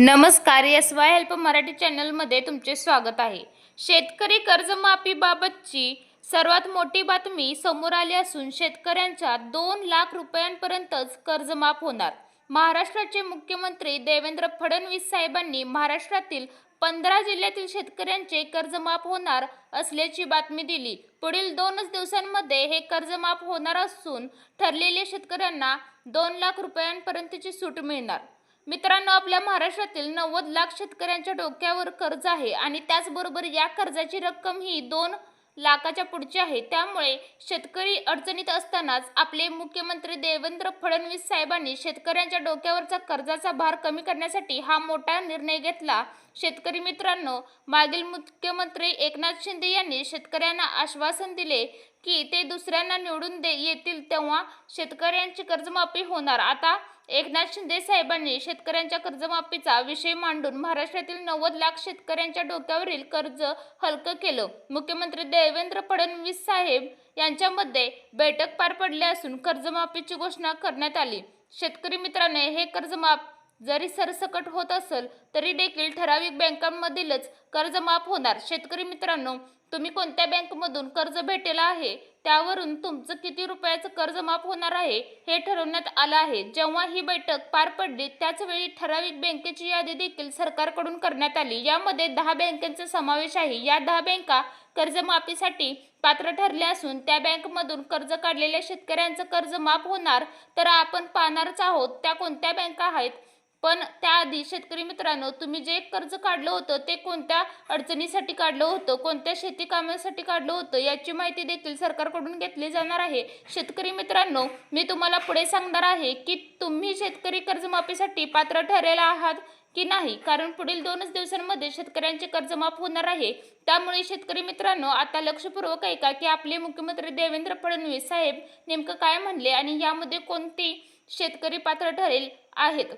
नमस्कार S Y help Marathi चॅनलमध्ये तुमचे स्वागत आहे. शेतकरी कर्जमाफीबाबतची सर्वात मोठी बातमी समोर आली असून शेतकऱ्यांच्या दोन लाख रुपयांपर्यंतच कर्जमाफ होणार. महाराष्ट्राचे मुख्यमंत्री देवेंद्र फडणवीस साहेबांनी महाराष्ट्रातील पंधरा जिल्ह्यातील शेतकऱ्यांचे कर्जमाफ होणार असल्याची बातमी दिली. पुढील दोनच दिवसांमध्ये हे कर्जमाफ होणार असून ठरलेल्या शेतकऱ्यांना दोन लाख रुपयांपर्यंतची सूट मिळणार. मित्रांनो आपल्या महाराष्ट्रातील नव्वद लाख शेतकऱ्यांच्या डोक्यावर कर्ज आहे आणि त्याचबरोबर या कर्जाची रक्कम ही दोन लाखाच्या पुढची आहे. त्यामुळे शेतकरी अडचणीत असतानाच आपले मुख्यमंत्री देवेंद्र फडणवीस साहेबांनी शेतकऱ्यांच्या डोक्यावरचा कर्जाचा भार कमी करण्यासाठी हा मोठा निर्णय घेतला. शेतकरी मित्रांनो मागील मुख्यमंत्री एकनाथ शिंदे यांनी शेतकऱ्यांना आश्वासन दिले की ते दुसऱ्यांना निवडून दे येतील तेव्हा शेतकऱ्यांची कर्जमाफी होणार. आता एकनाथ शिंदे साहेबांनी शेतकऱ्यांच्या कर्जमाफीचा विषय मांडून महाराष्ट्रातील नव्वद लाख शेतकऱ्यांच्या डोक्यावरील कर्ज हलकं केलं. मुख्यमंत्री देवेंद्र फडणवीस साहेब यांच्यामध्ये बैठक पार पडली असून कर्जमाफीची घोषणा करण्यात आली. शेतकरी मित्राने हे कर्जमाफ जरी सरसकट होत असेल तरी देखील ठराविक बँकांमधीलच कर्ज माफ होणार. शेतकरी मित्रांनो तुम्ही कोणत्या बँकमधून कर्ज भेटेल आहे? त्यावरून तुमचं किती रुपयाचं कर्ज माफ होणार आहे हे ठरवण्यात आलं आहे. जेव्हा ही बैठक पार पडली त्याचवेळी ठराविक बँकेची यादी देखील सरकारकडून करण्यात आली. यामध्ये दहा बँकांचा समावेश आहे. या दहा बँका कर्जमाफीसाठी पात्र ठरल्या असून त्या बँकमधून कर्ज काढलेल्या शेतकऱ्यांचं कर्ज माफ होणार तर आपण पाहणारच आहोत त्या कोणत्या बँका आहेत पण त्याआधी शेतकरी मित्रांनो तुम्ही जे कर्ज काढलं होतं ते कोणत्या अडचणीसाठी काढलं होतं कोणत्या शेती कामासाठी काढलं होतं याची माहिती देखील सरकारकडून घेतली जाणार आहे. शेतकरी मित्रांनो मी तुम्हाला पुढे सांगणार आहे की तुम्ही शेतकरी कर्जमाफीसाठी पात्र ठरेल आहात की नाही? कारण पुढील दोनच दिवसांमध्ये शेतकऱ्यांचे कर्जमाफ होणार आहे. त्यामुळे शेतकरी मित्रांनो आता लक्षपूर्वक ऐका की आपले मुख्यमंत्री देवेंद्र फडणवीस साहेब नेमकं काय म्हणले आणि यामध्ये कोणती शेतकरी पात्र ठरेल आहेत?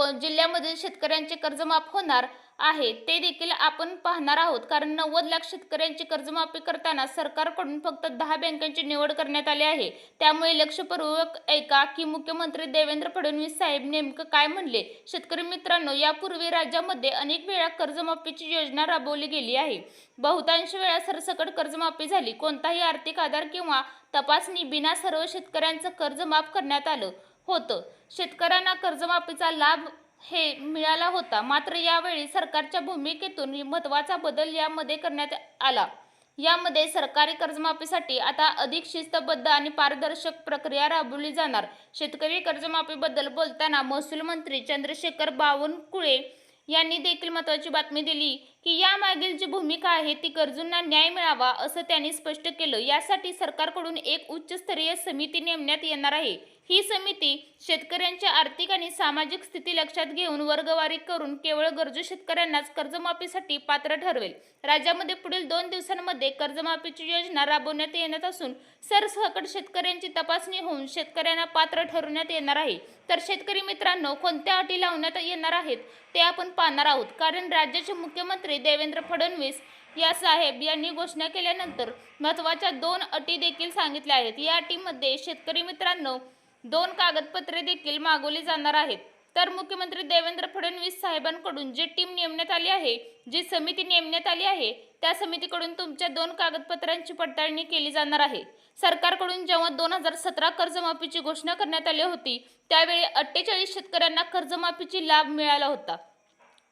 जिल्ह्यामधील शेतकऱ्यांचे कर्जमाफ होणार आहे. ते देखील आपण पाहणार आहोत. कारण नव्वद लाख शेतकऱ्यांची कर्जमाफी करताना सरकारकडून फक्त दहा बँकांची निवड करण्यात आली आहे. त्यामुळे लक्षपूर्वक ऐका की मुख्यमंत्री देवेंद्र फडणवीस साहेब नेमकं काय म्हणले? शेतकरी मित्रांनो यापूर्वी राज्यामध्ये अनेक वेळा कर्जमाफीची योजना राबवली गेली आहे. बहुतांश वेळा सरसकट कर्जमाफी झाली. कोणताही आर्थिक आधार किंवा तपासणी बिना सर्व शेतकऱ्यांचं कर्ज माफ करण्यात आलं. होतं. शेतकऱ्यांना कर्जमाफीचा लाभ हे मिळाला होता. मात्र यावेळी सरकारच्या भूमिकेतून महत्त्वाचा बदल यामध्ये करण्यात आला. यामध्ये सरकारी कर्जमाफीसाठी आता अधिक शिस्तबद्ध आणि पारदर्शक प्रक्रिया राबवली जाणार. शेतकरी कर्जमाफीबद्दल बोलताना महसूल मंत्री चंद्रशेखर बावनकुळे यांनी देखील महत्त्वाची बातमी दिली की यामागील जी भूमिका आहे ती गरजूंना न्याय मिळावा असं त्यांनी स्पष्ट केलं. यासाठी सरकारकडून एक उच्चस्तरीय समिती नेमण्यात येणार आहे. ही समिती शेतकऱ्यांची आर्थिक आणि सामाजिक स्थिती लक्षात घेऊन वर्गवारी करून केवळ गरजू शेतकऱ्यांनाच कर्जमाफीसाठी पात्र ठरवेल. राज्यामध्ये पुढील दोन दिवसांमध्ये कर्जमाफीची योजना राबवण्यात येणार असून सरसकट शेतकऱ्यांची तपासणी होऊन शेतकऱ्यांना पात्र ठरवण्यात येणार आहे. तर शेतकरी मित्रांनो कोणत्या अटी लावण्यात येणार आहेत ते आपण पाहणार आहोत. कारण राज्याचे मुख्यमंत्री देवेंद्र फडणवीस या साहेब यांनी घोषणा केल्यानंतर महत्त्वाच्या दोन अटी देखील सांगितल्या आहेत. या अटीमध्ये शेतकरी मित्रांनो दोन कागदपत्रे देखील मागवली जाणार आहेत. तर मुख्यमंत्री देवेंद्र फडणवीस साहेबांकडून जी टीम नेमण्यात आली आहे जी समिती नेमण्यात आली आहे त्या समितीकडून तुमच्या दोन कागदपत्रांची पडताळणी केली जाणार आहे. सरकारकडून जेव्हा दोन हजार सतरा कर्जमाफीची घोषणा करण्यात आली होती त्यावेळी अठ्ठेचाळीस शेतकऱ्यांना कर्जमाफीची लाभ मिळाला होता.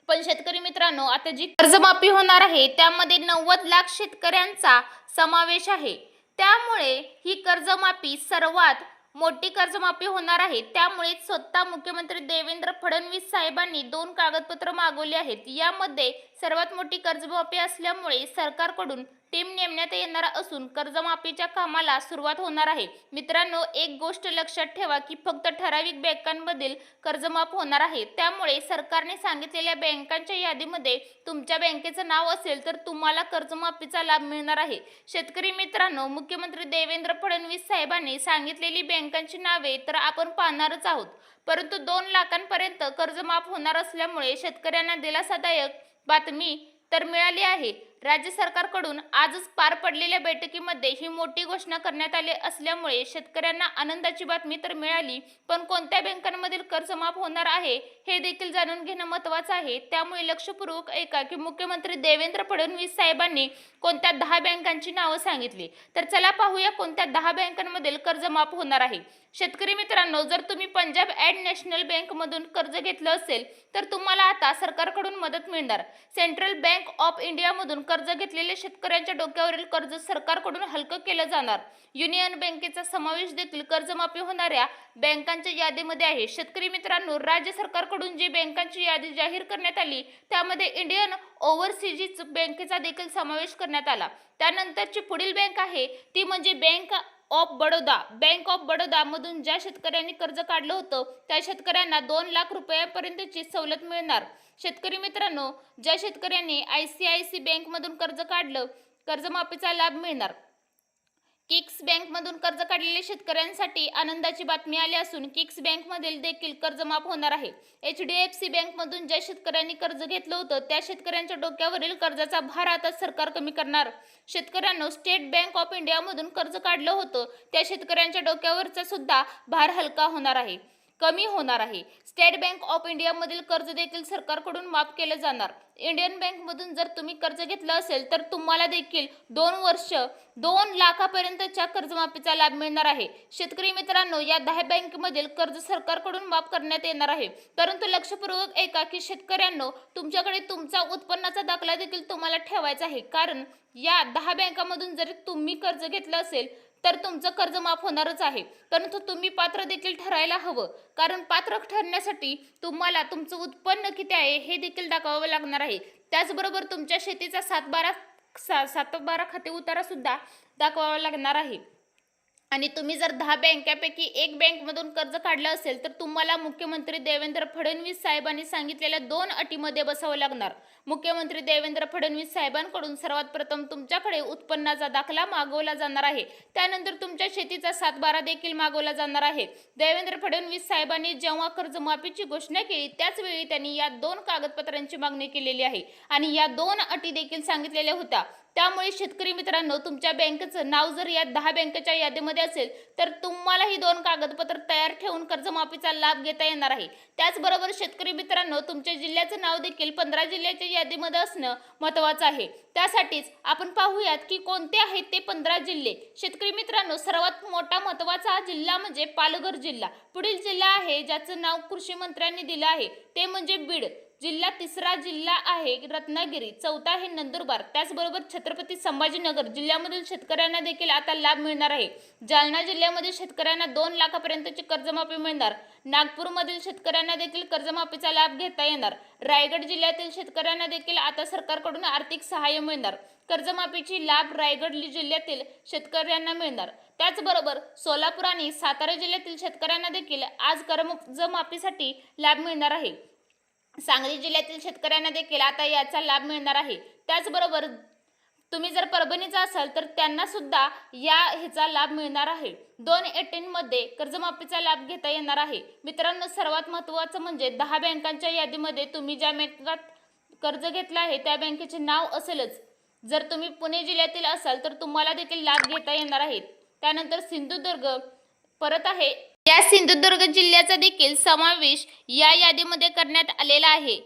पण शेतकरी मित्रांनो आता जी कर्जमाफी होणार आहे त्यामध्ये नव्वद लाख शेतकऱ्यांचा समावेश आहे. त्यामुळे ही कर्जमाफी सर्वात मोठी कर्जमाफी होणार आहे. त्यामुळे स्वतः मुख्यमंत्री देवेंद्र फडणवीस साहेबांनी दोन कागदपत्र मागवली आहेत. यामध्ये सर्वात मोठी कर्जमाफी असल्यामुळे सरकारकडून टीम नेमण्यात येणार असून कर्जमाफीच्या कामाला सुरुवात होणार आहे. मित्रांनो एक गोष्ट लक्षात ठेवा की फक्त ठराविक बँकांमधील कर्जमाफ होणार आहे. त्यामुळे सरकारने सांगितलेल्या बँकांच्या यादीमध्ये तुमच्या बँकेचं नाव असेल तर तुम्हाला कर्जमाफीचा लाभ मिळणार आहे. शेतकरी मित्रांनो मुख्यमंत्री देवेंद्र फडणवीस साहेबांनी सांगितलेली बँकांची नावे तर आपण पाहणारच आहोत. परंतु दोन लाखांपर्यंत कर्जमाफ होणार असल्यामुळे शेतकऱ्यांना दिलासादायक बातमी तर मिळाली आहे. राज्य सरकारकडून आजच पार पडलेल्या बैठकीमध्ये ही मोठी घोषणा करण्यात आली असल्यामुळे शेतकऱ्यांना आनंदाची बातमी तर मिळाली पण कोणत्या बँकांमधील कर्ज माफ होणार आहे हे देखील जाणून घेणं महत्त्वाचं आहे. त्यामुळे लक्षपूर्वक ऐका की मुख्यमंत्री देवेंद्र फडणवीस साहेबांनी कोणत्या दहा बँकांची नावं सांगितली? तर चला पाहूया कोणत्या दहा बँकांमधील कर्ज माफ होणार आहे. शेतकरी मित्रांनो जर तुम्ही पंजाब अँड नॅशनल बँकमधून कर्ज घेतलं असेल तर तुम्हाला आता सरकारकडून मदत मिळणार. सेंट्रल बँक ऑफ इंडियामधून कर्ज घेतलेल्या शेतकऱ्यांच्या डोक्यावरील कर्ज सरकारकडून हलकं केलं जाणार. युनियन बँकेचा समावेश देखील कर्जमाफी होणाऱ्या बँकांच्या यादीमध्ये आहे. शेतकरी मित्रांनो राज्य सरकारकडून जी बँकांची यादी जाहीर करण्यात आली त्यामध्ये इंडियन ओव्हरसीज बँकेचा देखील समावेश करण्यात आला. त्यानंतरची पुढील बँक आहे ती म्हणजे bank of Baroda bank of Baroda मधून ज्या शेतकऱ्यांनी कर्ज काढलं होतं त्या शेतकऱ्यांना दोन लाख रुपयापर्यंतची सवलत मिळणार. शेतकरी मित्रांनो ज्या शेतकऱ्यांनी आय सी आय सी बँकमधून कर्ज काढलं कर्जमाफीचा लाभ मिळणार. किक्स बँकमधून कर्ज काढलेल्या शेतकऱ्यांसाठी आनंदाची बातमी आली असून किक्स बँकमधील देखील कर्ज माफ होणार आहे. एच डी एफ सी बँकमधून ज्या शेतकऱ्यांनी कर्ज घेतलं होतं त्या शेतकऱ्यांच्या डोक्यावरील कर्जाचा भार आता सरकार कमी करणार. शेतकऱ्यांना स्टेट बँक ऑफ इंडियामधून कर्ज काढलं होतं त्या शेतकऱ्यांच्या डोक्यावरचा सुद्धा भार हलका होणार आहे. कमी होणार आहे. स्टेट बँक ऑफ इंडियामधील कर्ज देखील सरकारकडून माफ केलं जाणार. इंडियन बँकमधून जर तुम्ही कर्ज घेतलं असेल तर तुम्हाला देखील दोन वर्ष दोन लाखापर्यंतच्या कर्जमाफीचा लाभ मिळणार आहे. शेतकरी मित्रांनो या दहा बँकेमधील कर्ज सरकारकडून माफ करण्यात येणार आहे. परंतु लक्षपूर्वक ऐका की शेतकऱ्यांनो तुमच्याकडे तुमचा उत्पन्नाचा दाखला देखील तुम्हाला ठेवायचा आहे. कारण या दहा बँकामधून जरी तुम्ही कर्ज घेतलं असेल तर तुमचं कर्ज माफ होणारच आहे. परंतु तुम्ही पात्र देखील ठरायला हवं. कारण पात्र ठरण्यासाठी तुम्हाला तुमचं उत्पन्न किती आहे हे देखील दाखवावं लागणार आहे. त्याचबरोबर तुमच्या शेतीचा सातबारा सा सातबारा खाते उतारा सुद्धा दाखवावा लागणार आहे. आणि तुम्ही जर दहा बँकापैकी एक बँकमधून कर्ज काढलं असेल तर तुम्हाला मुख्यमंत्री देवेंद्र फडणवीस साहेबांनी सांगितलेल्या दोन अटीमध्ये बसावं लागणार. मुख्यमंत्री देवेंद्र फडणवीस साहेबांकडून सर्वात प्रथम तुमच्याकडे उत्पन्नाचा दाखला मागवला जाणार आहे. त्यानंतर तुमच्या शेतीचा सातबारा देखील मागवला जाणार आहे. देवेंद्र फडणवीस साहेबांनी जेव्हा कर्जमाफीची घोषणा केली त्याच वेळी त्यांनी या दोन कागदपत्रांची मागणी केलेली आहे. आणि या दोन अटी देखील सांगितलेल्या होत्या. त्यामुळे शेतकरी मित्रांनो तुमच्या बँकेचं नाव जर या दहा बँकेच्या यादीमध्ये असेल तर तुम्हाला ही दोन कागदपत्र तयार ठेवून कर्जमाफीचा लाभ घेता येणार आहे. त्याचबरोबर शेतकरी मित्रांनो तुमच्या जिल्ह्याचं नाव देखील पंधरा जिल्ह्याच्या यादीमध्ये असणं महत्त्वाचं आहे. त्यासाठीच आपण पाहूयात की कोणते आहेत ते पंधरा जिल्हे. शेतकरी मित्रांनो सर्वात मोठा महत्त्वाचा जिल्हा म्हणजे पालघर जिल्हा. पुढील जिल्हा आहे ज्याचं नाव कृषी मंत्र्यांनी दिलं आहे. ते म्हणजे बीड. जिल्हा तिसरा जिल्हा आहे रत्नागिरी चौथा आहे नंदुरबार. त्याचबरोबर छत्रपती संभाजीनगर जिल्ह्यामधील शेतकऱ्यांना देखील आता लाभ मिळणार आहे. जालना जिल्ह्यामधील शेतकऱ्यांना दोन लाखापर्यंतची कर्जमाफी मिळणार. नागपूरमधील शेतकऱ्यांना देखील कर्जमाफीचा लाभ घेता येणार. रायगड जिल्ह्यातील शेतकऱ्यांना देखील आता सरकारकडून आर्थिक सहाय्य मिळणार. कर्जमाफीची लाभ रायगड जिल्ह्यातील शेतकऱ्यांना मिळणार. त्याचबरोबर सोलापूर आणि सातारा जिल्ह्यातील शेतकऱ्यांना देखील आज कर्जमाफीसाठी लाभ मिळणार आहे. सांगली जिल्ह्यातील शेतकऱ्यांना देखील आता याचा लाभ मिळणार आहे. त्याचबरोबर तुम्ही जर परभणीचा असाल तर त्यांना सुद्धा या ह्याचा लाभ मिळणार आहे. दोन एटीनमध्ये कर्जमाफीचा लाभ घेता येणार आहे. मित्रांनो सर्वात महत्त्वाचं म्हणजे दहा बँकांच्या यादीमध्ये तुम्ही ज्या बँकात कर्ज घेतलं आहे त्या बँकेचे नाव असेलच. जर तुम्ही पुणे जिल्ह्यातील असाल तर तुम्हाला देखील लाभ घेता येणार आहे त्यानंतर सिंधुदुर्ग परत आहे. या सिंधुदुर्ग जिल्ह्याचा देखील समावेश या यादीमध्ये करण्यात आलेला आहे.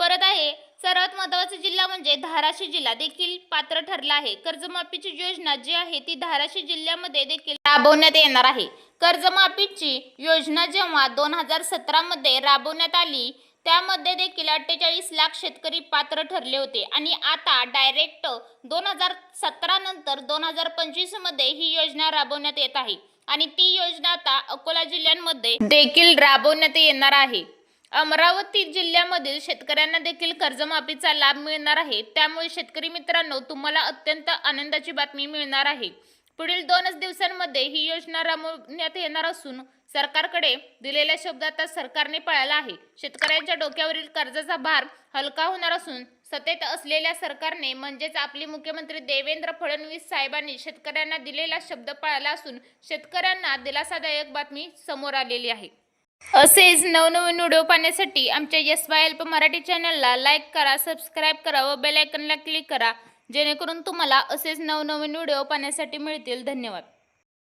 परत आहे सर्वात महत्त्वाचा जिल्हा म्हणजे धाराशिव जिल्हा. देखील पात्र ठरला आहे. कर्जमाफीची योजना जी आहे ती धाराशिव जिल्ह्यामध्ये देखील राबवण्यात येणार आहे. कर्जमाफीची योजना जेव्हा दोन हजार सतरामध्ये राबवण्यात आली त्यामध्ये देखील अठ्ठेचाळीस लाख शेतकरी पात्र ठरले होते. आणि आता डायरेक्ट दोन हजार सतरा नंतर दोन हजार पंचवीसमध्ये ही योजना राबवण्यात येत आहे. आणि ती योजना आता अकोला जिल्ह्यांमध्ये देखील राबवण्यात येणार आहे. अमरावती जिल्ह्यामधील शेतकऱ्यांना देखील कर्जमाफीचा लाभ मिळणार आहे. त्यामुळे शेतकरी मित्रांनो तुम्हाला अत्यंत आनंदाची बातमी मिळणार आहे. पुढील दोनच दिवसांमध्ये ही योजना राबवण्यात येणार असून सरकारकडे दिलेल्या शब्द आता सरकारने पाळला आहे. शेतकऱ्यांच्या डोक्यावरील कर्जाचा भार हलका होणार असून सत्तेत असलेल्या सरकारने म्हणजेच आपले मुख्यमंत्री देवेंद्र फडणवीस साहेबांनी शेतकऱ्यांना दिलेला शब्द पाळला असून शेतकऱ्यांना दिलासादायक बातमी समोर आलेली आहे. असेच नवनवीन व्हिडिओ पाहण्यासाठी आमच्या यस वाय एल्प मराठी चॅनलला लाईक करा सबस्क्राईब करा व बेलायकनला क्लिक करा जेणेकरून तुम्हाला असेच नवनवीन व्हिडिओ पाहण्यासाठी मिळतील. धन्यवाद.